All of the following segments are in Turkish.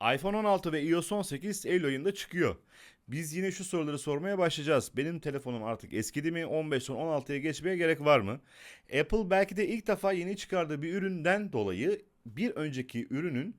iPhone 16 ve iOS 18 Eylül ayında çıkıyor. Biz yine şu soruları sormaya başlayacağız. Benim telefonum artık eskidi mi? 15'ten 16'ya geçmeye gerek var mı? Apple belki de ilk defa yeni çıkardığı bir üründen dolayı bir önceki ürünün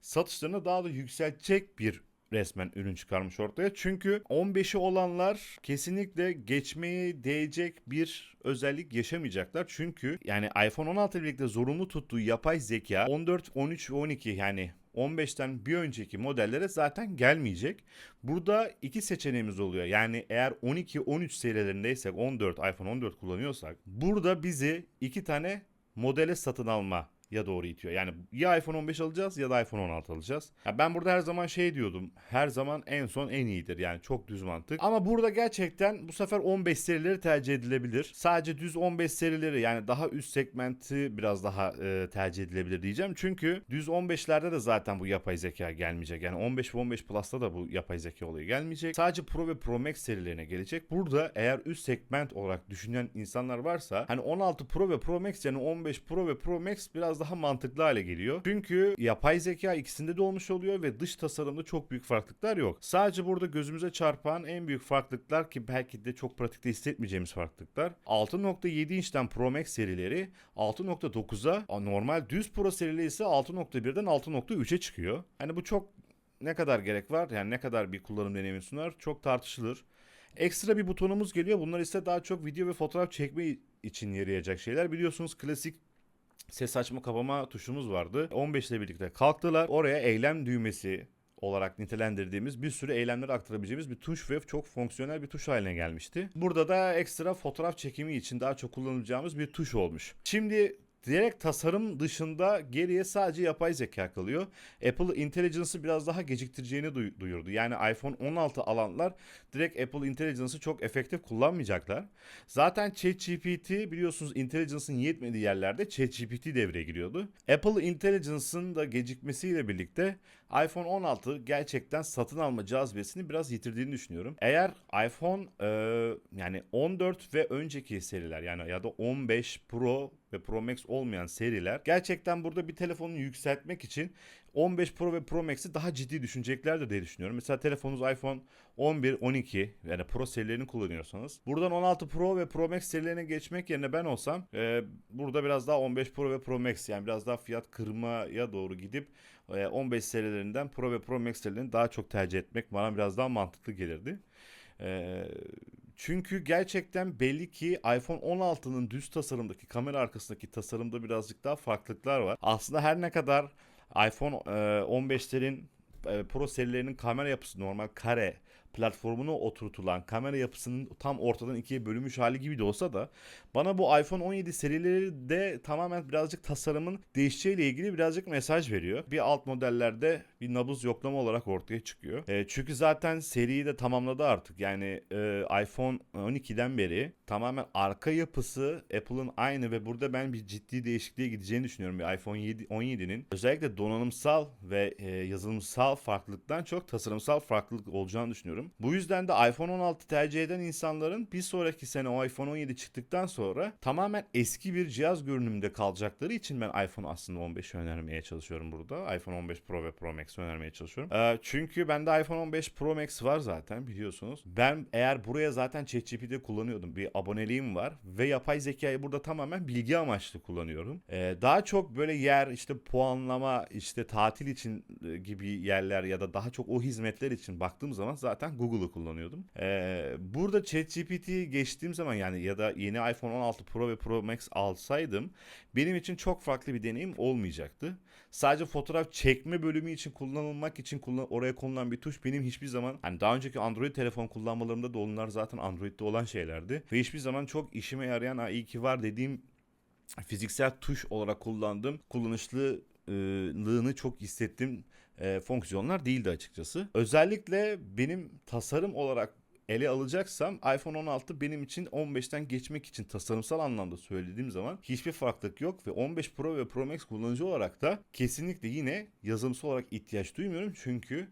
satışlarını daha da yükseltecek bir resmen ürün çıkarmış ortaya. Çünkü 15'i olanlar kesinlikle geçmeye değecek bir özellik yaşamayacaklar. Çünkü yani iPhone 16 ile birlikte zorunlu tuttuğu yapay zeka 14, 13 ve 12 yani 15'ten bir önceki modellere zaten gelmeyecek. Burada iki seçeneğimiz oluyor. Yani eğer 12, 13 serilerindeysek 14, iPhone 14 kullanıyorsak burada bizi iki tane modele satın alma ya doğru itiyor. Yani ya iPhone 15 alacağız ya da iPhone 16 alacağız. Ya ben burada her zaman şey diyordum. Her zaman en son en iyidir. Yani çok düz mantık. Ama burada gerçekten bu sefer 15 serileri tercih edilebilir. Sadece düz 15 serileri yani daha üst segmenti biraz daha e, tercih edilebilir diyeceğim. Çünkü düz 15'lerde de zaten bu yapay zeka gelmeyecek. Yani 15 ve 15 Plus'ta da bu yapay zeka olayı gelmeyecek. Sadece Pro ve Pro Max serilerine gelecek. Burada eğer üst segment olarak düşünen insanlar varsa hani 16 Pro ve Pro Max yani 15 Pro ve Pro Max biraz daha mantıklı hale geliyor. Çünkü yapay zeka ikisinde de olmuş oluyor ve dış tasarımda çok büyük farklılıklar yok. Sadece burada gözümüze çarpan en büyük farklılıklar ki belki de çok pratikte hissetmeyeceğimiz farklılıklar. 6.7 inçten Pro Max serileri 6.9'a normal düz Pro serileri ise 6.1'den 6.3'e çıkıyor. Hani bu çok ne kadar gerek var? Yani ne kadar bir kullanım deneyimi sunar? Çok tartışılır. Ekstra bir butonumuz geliyor. Bunlar ise daha çok video ve fotoğraf çekme için yarayacak şeyler. Biliyorsunuz klasik ses açma kapama tuşumuz vardı. 15 ile birlikte kalktılar. Oraya eylem düğmesi olarak nitelendirdiğimiz bir sürü eylemleri aktarabileceğimiz bir tuş ve çok fonksiyonel bir tuş haline gelmişti. Burada da ekstra fotoğraf çekimi için daha çok kullanacağımız bir tuş olmuş. Şimdi direkt tasarım dışında geriye sadece yapay zeka kalıyor. Apple Intelligence'ı biraz daha geciktireceğini duy- duyurdu. Yani iPhone 16 alanlar direkt Apple Intelligence'ı çok efektif kullanmayacaklar. Zaten ChatGPT biliyorsunuz Intelligence'ın yetmediği yerlerde ChatGPT devreye giriyordu. Apple Intelligence'ın da gecikmesiyle birlikte iPhone 16 gerçekten satın alma cazibesini biraz yitirdiğini düşünüyorum. Eğer iPhone e, yani 14 ve önceki seriler yani ya da 15 Pro ve Pro Max olmayan seriler gerçekten burada bir telefonu yükseltmek için 15 Pro ve Pro Max'i daha ciddi düşüneceklerdir diye düşünüyorum. Mesela telefonunuz iPhone 11, 12 yani Pro serilerini kullanıyorsanız buradan 16 Pro ve Pro Max serilerine geçmek yerine ben olsam e, burada biraz daha 15 Pro ve Pro Max yani biraz daha fiyat kırmaya doğru gidip e, 15 serilerinden Pro ve Pro Max serilerini daha çok tercih etmek bana biraz daha mantıklı gelirdi. E, çünkü gerçekten belli ki iPhone 16'nın düz tasarımdaki kamera arkasındaki tasarımda birazcık daha farklılıklar var. Aslında her ne kadar iPhone e, 15'lerin e, Pro serilerinin kamera yapısı normal kare platformuna oturtulan kamera yapısının tam ortadan ikiye bölünmüş hali gibi de olsa da bana bu iPhone 17 serileri de tamamen birazcık tasarımın değişeceğiyle ilgili birazcık mesaj veriyor. Bir alt modellerde bir nabız yoklama olarak ortaya çıkıyor. E, çünkü zaten seriyi de tamamladı artık. Yani e, iPhone 12'den beri tamamen arka yapısı Apple'ın aynı ve burada ben bir ciddi değişikliğe gideceğini düşünüyorum. Bir iPhone 7, 17'nin özellikle donanımsal ve e, yazılımsal farklılıktan çok tasarımsal farklılık olacağını düşünüyorum. Bu yüzden de iPhone 16 tercih eden insanların bir sonraki sene o iPhone 17 çıktıktan sonra tamamen eski bir cihaz görünümünde kalacakları için ben iPhone aslında 15 önermeye çalışıyorum burada. iPhone 15 Pro ve Pro Max önermeye çalışıyorum. Ee, çünkü bende iPhone 15 Pro Max var zaten biliyorsunuz. Ben eğer buraya zaten ChatGPT kullanıyordum. Bir aboneliğim var ve yapay zekayı burada tamamen bilgi amaçlı kullanıyorum. Ee, daha çok böyle yer işte puanlama işte tatil için e, gibi yerler ya da daha çok o hizmetler için baktığım zaman zaten Google'ı kullanıyordum. Ee, burada ChatGPT'yi geçtiğim zaman yani ya da yeni iPhone 16 Pro ve Pro Max alsaydım benim için çok farklı bir deneyim olmayacaktı. Sadece fotoğraf çekme bölümü için kullanılmak için kullan oraya konulan bir tuş benim hiçbir zaman hani daha önceki Android telefon kullanmalarımda da onlar zaten Android'de olan şeylerdi ve hiçbir zaman çok işime yarayan ha iyi ki var dediğim fiziksel tuş olarak kullandığım kullanışlılığını çok hissettim e, fonksiyonlar değildi açıkçası. Özellikle benim tasarım olarak ele alacaksam iPhone 16 benim için 15'ten geçmek için tasarımsal anlamda söylediğim zaman hiçbir farklılık yok ve 15 Pro ve Pro Max kullanıcı olarak da kesinlikle yine yazılımsal olarak ihtiyaç duymuyorum çünkü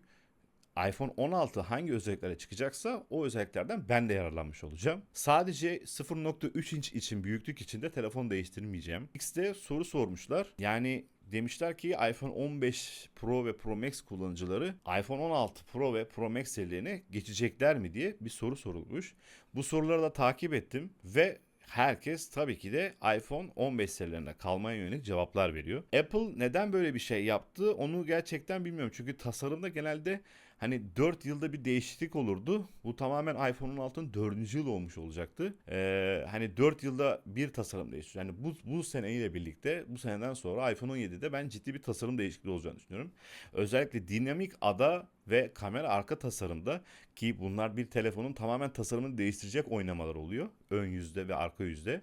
iPhone 16 hangi özelliklere çıkacaksa o özelliklerden ben de yararlanmış olacağım. Sadece 0.3 inç için büyüklük için de telefon değiştirmeyeceğim. X'de soru sormuşlar. Yani demişler ki iPhone 15 Pro ve Pro Max kullanıcıları iPhone 16 Pro ve Pro Max serilerine geçecekler mi diye bir soru sorulmuş. Bu soruları da takip ettim ve herkes tabii ki de iPhone 15 serilerine kalmaya yönelik cevaplar veriyor. Apple neden böyle bir şey yaptı onu gerçekten bilmiyorum. Çünkü tasarımda genelde hani 4 yılda bir değişiklik olurdu. Bu tamamen iPhone 16'ın 4. yıl olmuş olacaktı. Ee, hani 4 yılda bir tasarım değişiyor. Yani bu, bu seneyle birlikte bu seneden sonra iPhone 17'de ben ciddi bir tasarım değişikliği olacağını düşünüyorum. Özellikle dinamik ada ve kamera arka tasarımda ki bunlar bir telefonun tamamen tasarımını değiştirecek oynamalar oluyor. Ön yüzde ve arka yüzde.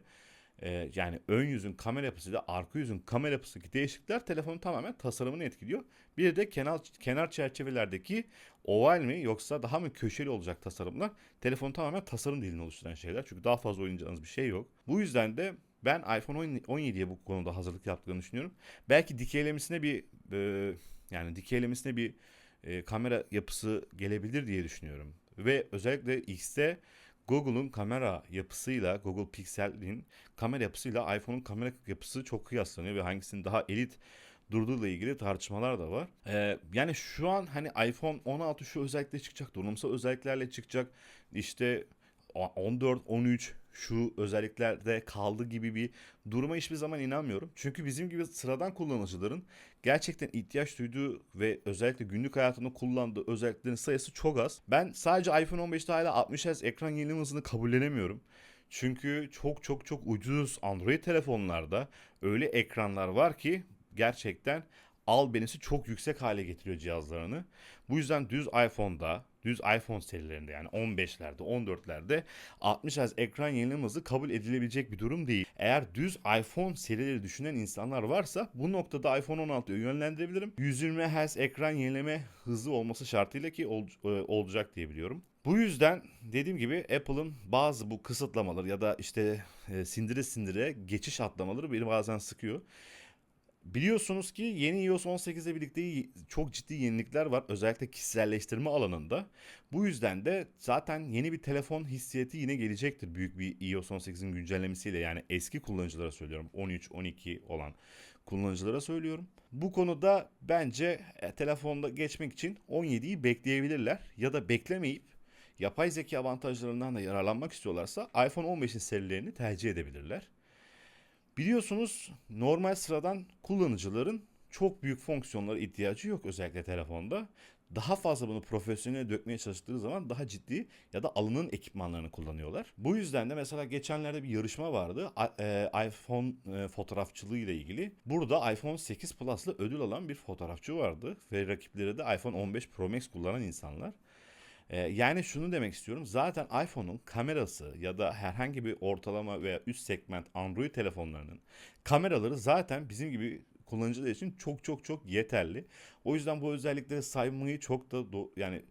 Ee, yani ön yüzün kamera yapısıyla arka yüzün kamera yapısındaki değişiklikler telefonun tamamen tasarımını etkiliyor. Bir de kenar kenar çerçevelerdeki oval mi yoksa daha mı köşeli olacak tasarımlar telefonun tamamen tasarım dilini oluşturan şeyler. Çünkü daha fazla oynayacağınız bir şey yok. Bu yüzden de ben iPhone 17'ye bu konuda hazırlık yaptığını düşünüyorum. Belki dikeylemesine bir e, yani dikeylemesine bir e, kamera yapısı gelebilir diye düşünüyorum. Ve özellikle X'te Google'un kamera yapısıyla, Google Pixel'in kamera yapısıyla iPhone'un kamera yapısı çok kıyaslanıyor ve hangisinin daha elit durduğuyla ilgili tartışmalar da var. Ee, yani şu an hani iPhone 16 şu özellikle çıkacak, donanımsal özelliklerle çıkacak. İşte 14, 13 şu özelliklerde kaldı gibi bir duruma hiçbir zaman inanmıyorum. Çünkü bizim gibi sıradan kullanıcıların gerçekten ihtiyaç duyduğu ve özellikle günlük hayatında kullandığı özelliklerin sayısı çok az. Ben sadece iPhone 15'te hala 60 Hz ekran yenileme hızını kabullenemiyorum. Çünkü çok çok çok ucuz Android telefonlarda öyle ekranlar var ki gerçekten albenisi çok yüksek hale getiriyor cihazlarını. Bu yüzden düz iPhone'da, düz iPhone serilerinde yani 15'lerde, 14'lerde 60 Hz ekran yenileme hızı kabul edilebilecek bir durum değil. Eğer düz iPhone serileri düşünen insanlar varsa bu noktada iPhone 16'ya yönlendirebilirim. 120 Hz ekran yenileme hızı olması şartıyla ki ol, e, olacak diye biliyorum. Bu yüzden dediğim gibi Apple'ın bazı bu kısıtlamaları ya da işte e, sindire sindire geçiş atlamaları beni bazen sıkıyor. Biliyorsunuz ki yeni iOS 18 ile birlikte çok ciddi yenilikler var. Özellikle kişiselleştirme alanında. Bu yüzden de zaten yeni bir telefon hissiyatı yine gelecektir büyük bir iOS 18'in güncellemesiyle. Yani eski kullanıcılara söylüyorum. 13, 12 olan kullanıcılara söylüyorum. Bu konuda bence e, telefonda geçmek için 17'yi bekleyebilirler ya da beklemeyip yapay zeka avantajlarından da yararlanmak istiyorlarsa iPhone 15'in serilerini tercih edebilirler. Biliyorsunuz normal sıradan kullanıcıların çok büyük fonksiyonlara ihtiyacı yok özellikle telefonda. Daha fazla bunu profesyonel dökmeye çalıştıkları zaman daha ciddi ya da alının ekipmanlarını kullanıyorlar. Bu yüzden de mesela geçenlerde bir yarışma vardı. e, iPhone e, fotoğrafçılığı ile ilgili. Burada iPhone 8 Plus'la ödül alan bir fotoğrafçı vardı ve rakipleri de iPhone 15 Pro Max kullanan insanlar. Ee, yani şunu demek istiyorum. Zaten iPhone'un kamerası ya da herhangi bir ortalama veya üst segment Android telefonlarının kameraları zaten bizim gibi kullanıcılar için çok çok çok yeterli. O yüzden bu özellikleri saymayı çok da do- yani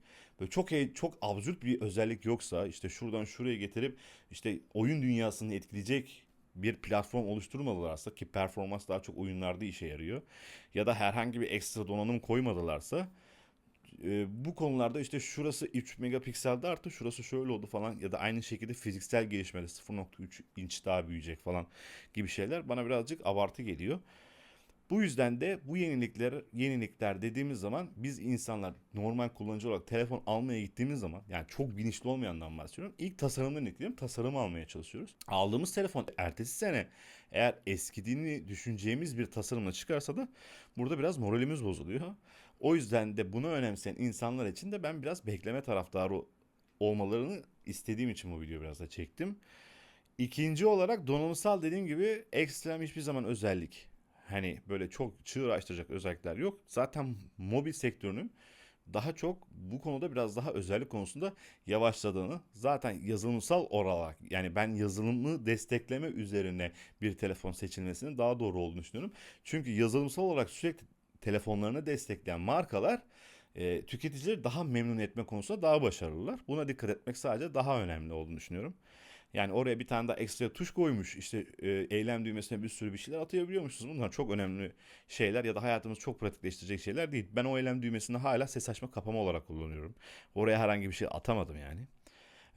böyle çok çok absürt bir özellik yoksa işte şuradan şuraya getirip işte oyun dünyasını etkileyecek bir platform oluşturmadılarsa ki performans daha çok oyunlarda işe yarıyor ya da herhangi bir ekstra donanım koymadılarsa e, bu konularda işte şurası 3 megapikselde arttı, şurası şöyle oldu falan ya da aynı şekilde fiziksel gelişmede 0.3 inç daha büyüyecek falan gibi şeyler bana birazcık abartı geliyor. Bu yüzden de bu yenilikler yenilikler dediğimiz zaman biz insanlar normal kullanıcı olarak telefon almaya gittiğimiz zaman yani çok bilinçli olmayandan bahsediyorum. İlk tasarımdan ekleyelim tasarımı almaya çalışıyoruz. Aldığımız telefon ertesi sene eğer eskidiğini düşüneceğimiz bir tasarımla çıkarsa da burada biraz moralimiz bozuluyor. O yüzden de bunu önemseyen insanlar için de ben biraz bekleme taraftarı olmalarını istediğim için bu videoyu biraz da çektim. İkinci olarak donanımsal dediğim gibi ekstrem hiçbir zaman özellik. Hani böyle çok çığır açtıracak özellikler yok. Zaten mobil sektörünün daha çok bu konuda biraz daha özellik konusunda yavaşladığını zaten yazılımsal olarak yani ben yazılımı destekleme üzerine bir telefon seçilmesinin daha doğru olduğunu düşünüyorum. Çünkü yazılımsal olarak sürekli telefonlarını destekleyen markalar e, tüketicileri daha memnun etme konusunda daha başarılılar. Buna dikkat etmek sadece daha önemli olduğunu düşünüyorum. Yani oraya bir tane daha ekstra tuş koymuş. İşte e, eylem düğmesine bir sürü bir şeyler atayabiliyormuşuz. Bunlar çok önemli şeyler ya da hayatımızı çok pratikleştirecek şeyler değil. Ben o eylem düğmesini hala ses açma kapama olarak kullanıyorum. Oraya herhangi bir şey atamadım yani.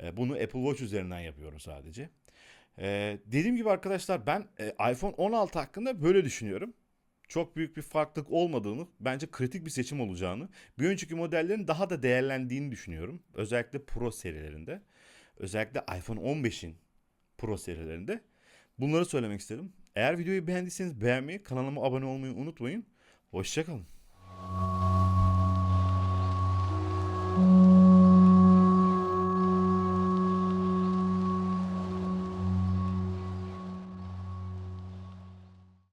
E, bunu Apple Watch üzerinden yapıyorum sadece. E, dediğim gibi arkadaşlar ben e, iPhone 16 hakkında böyle düşünüyorum. Çok büyük bir farklılık olmadığını, bence kritik bir seçim olacağını, bir önceki modellerin daha da değerlendiğini düşünüyorum. Özellikle Pro serilerinde. Özellikle iPhone 15'in Pro serilerinde. Bunları söylemek istedim. Eğer videoyu beğendiyseniz beğenmeyi, kanalıma abone olmayı unutmayın. Hoşçakalın.